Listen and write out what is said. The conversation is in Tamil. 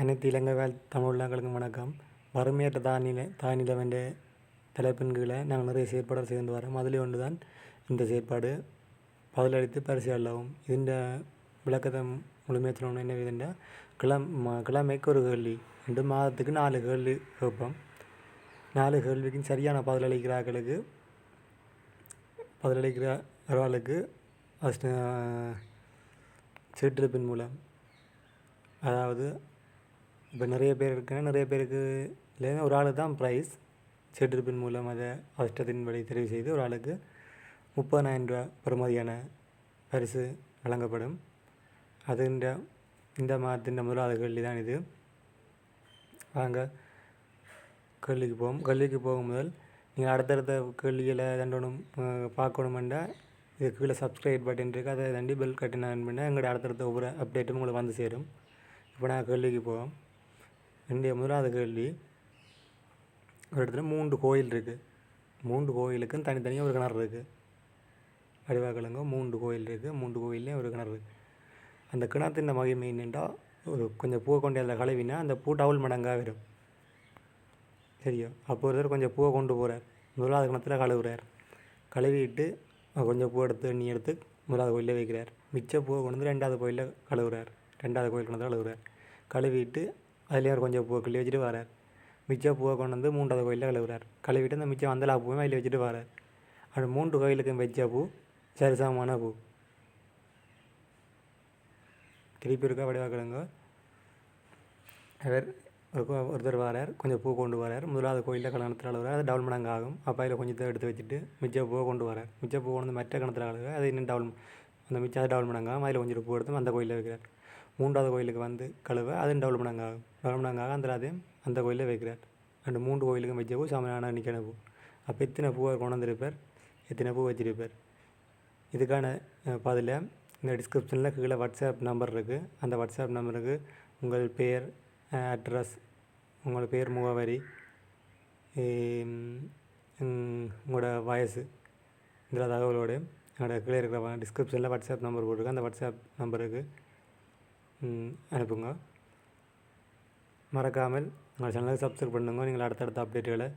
அனைத்து இலங்கை வாழ் தமிழ் உள்ளங்களுக்கும் வணக்கம். வறுமையற்ற தானில தானிலவென்ற தலைப்பின் நாங்கள் நிறைய செயற்பாடுகள் சேர்ந்து வரோம். அதில் ஒன்று தான் இந்த செயற்பாடு. பதிலளித்து பரிசீலவும் இதுன்ற விளக்கத்தை முழுமையாக சொல்லணும். என்ன விதண்டா கிளம் கிழமைக்கு ஒரு கேள்வி ரெண்டு மாதத்துக்கு நாலு கேள்வி கேட்போம். நாலு கேள்விக்கும் சரியான பதிலளிக்கிறார்களுக்கு பதிலளிக்கிறவர்களுக்கு சீட்டிருப்பின் மூலம். அதாவது இப்போ நிறைய பேர் இருக்குன்னா நிறைய பேருக்கு இல்லைன்னா ஒரு ஆளுக்கு தான் ப்ரைஸ் சீட்டெடுப்பின் மூலம் அதை அதிர்ஷ்டத்தின்படி தெரிவு செய்து ஒரு ஆளுக்கு முப்பதாயிரம் ரூபா பெறுமதியான பரிசு வழங்கப்படும். அது இந்த மாதத்தின் மாதத்தின் முதலாவது கேள்வி தான் இது. வாங்க கேள்விக்கு போவோம். கேள்விக்கு போகும் முதல் நீங்கள் அடுத்தடுத்த கேள்விகளை தண்டணும் பார்க்கணுமெண்டா இது கீழே சப்ஸ்கிரைப் பட்டன் இருக்குது அதை தண்டி பெல் கட்டினா பண்ணால் எங்களுடைய அடுத்தடுத்த ஒவ்வொரு அப்டேட்டும் உங்களுக்கு வந்து சேரும். இப்போ நான் கேள்விக்கு போவோம். என்னுடைய முதலாவது கேள்வி ஒரு இடத்துல மூன்று கோயில் இருக்குது மூன்று கோயிலுக்கும் தனித்தனியாக ஒரு கிணறு இருக்குது வடிவாக்கலங்க மூன்று கோயில் இருக்குது மூன்று கோயில்லையும் ஒரு கிணறு இருக்குது அந்த கிணத்தின் மகிமை நின்றால் ஒரு கொஞ்சம் பூவை கொண்டு அதில் கழுவினா அந்த பூ டவுல் மடங்காக வரும். சரியா அப்போ ஒருத்தர் கொஞ்சம் பூவை கொண்டு போகிறார் முதலாவது கிணத்துல கழுவுறார். கழுவிட்டு கொஞ்சம் பூ எடுத்து எண்ணி எடுத்து முதலாவது கோயிலில் வைக்கிறார். மிச்ச பூவை கொண்டு வந்து ரெண்டாவது கோயிலில் கழுவுறார். ரெண்டாவது கோயில் கிணத்துல கழுவுறார். கழுவிட்டு அதுலேயே ஒரு கொஞ்சம் பூவை கிள்ளி வச்சுட்டு வரார். மிச்ச பூவை கொண்டு வந்து மூன்றாவது கோயிலில் கழுவுறார். கழுவிட்டு அந்த மிச்சம் வந்தலா பூவை அதில் வச்சுட்டு வரார். அப்படி மூன்று கோயிலுக்கும் வச்ச பூ சரிசமமான பூ. திருப்பி இருக்கா வடிவாக்கிழங்க அவர் ஒருத்தர் வரார். கொஞ்சம் பூ கொண்டு வரார். முதலாவது கோயிலில் கல்யாணத்தில் அழுகிறார் அது டபுள் மடங்கு ஆகும். அப்போ அதில் கொஞ்சத்தை எடுத்து வச்சுட்டு மிச்ச பூவை கொண்டு வரார். மிச்ச பூ கொண்டு மற்ற கணத்தில் அழுகிறார் அது இன்னும் டபுள் அந்த மிச்சம் அது டபுள் மடங்காகும் அதில் கொஞ்சம் பூ எடுத்து அந்த கோயிலில் வைக்கிறார். மூன்றாவது கோயிலுக்கு வந்து கழுவ அது டெவலப்மெண்ட் ஆகும் டெவலப்மெண்ட் ஆக அந்த அதையும் அந்த கோயிலில் வைக்கிறார். ரெண்டு மூன்று கோயிலுக்கும் வச்ச பூ சாமியான நிற்கிற பூ. அப்போ எத்தனை பூவை கொண்டு எத்தனை பூ வச்சிருப்பார்? இதுக்கான பதில் இந்த டிஸ்கிரிப்ஷனில் கீழே வாட்ஸ்அப் நம்பர் இருக்குது அந்த வாட்ஸ்அப் நம்பருக்கு உங்கள் பெயர் அட்ரஸ் உங்கள் பேர் முகவரி உங்களோட வயசு இந்த தகவலோடு என்னோட கீழே இருக்கிற டிஸ்கிரிப்ஷனில் வாட்ஸ்அப் நம்பர் போட்டிருக்கேன் அந்த வாட்ஸ்அப் நம்பருக்கு அனுப்புங்க. மறக்காமல் உங்கள் சேனலுக்கு சப்ஸ்கிரைப் பண்ணுங்க. நீங்கள் அடுத்தடுத்த அப்டேட்டுகளை